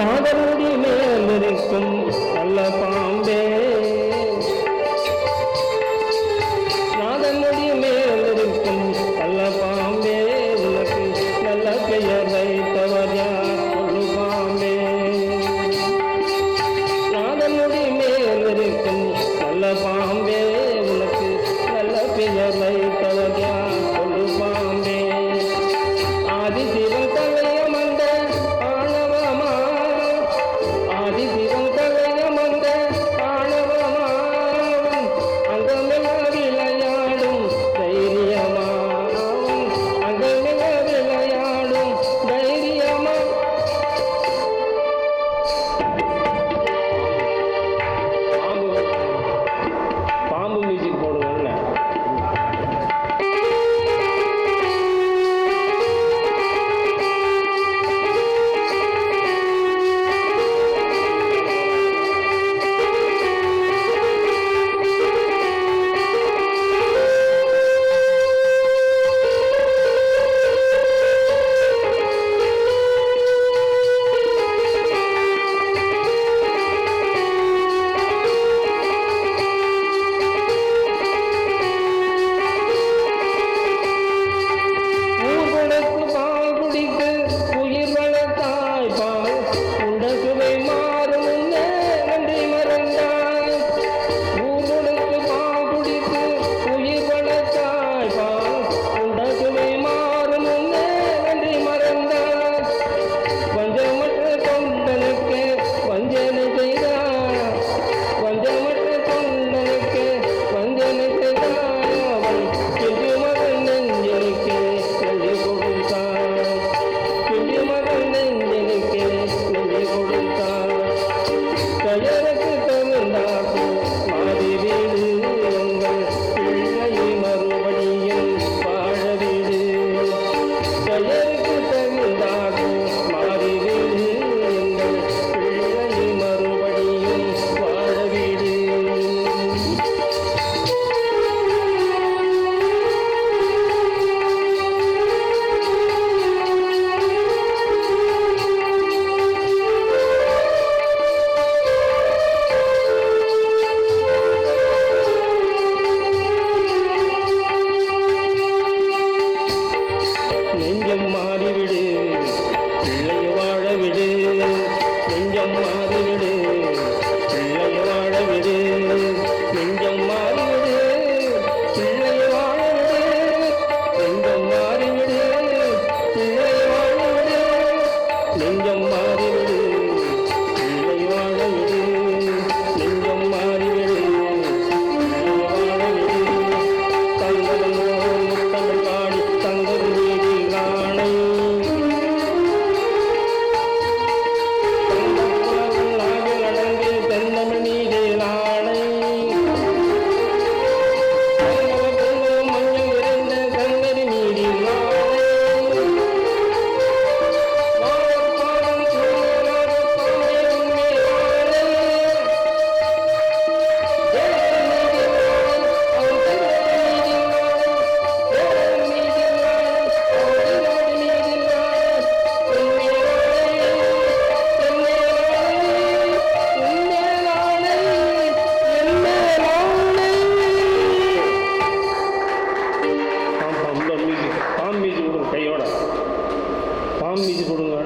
தாவரடி மேலிருக்கும் நல்ல பாம்பே மியூசிக் கொடுங்க.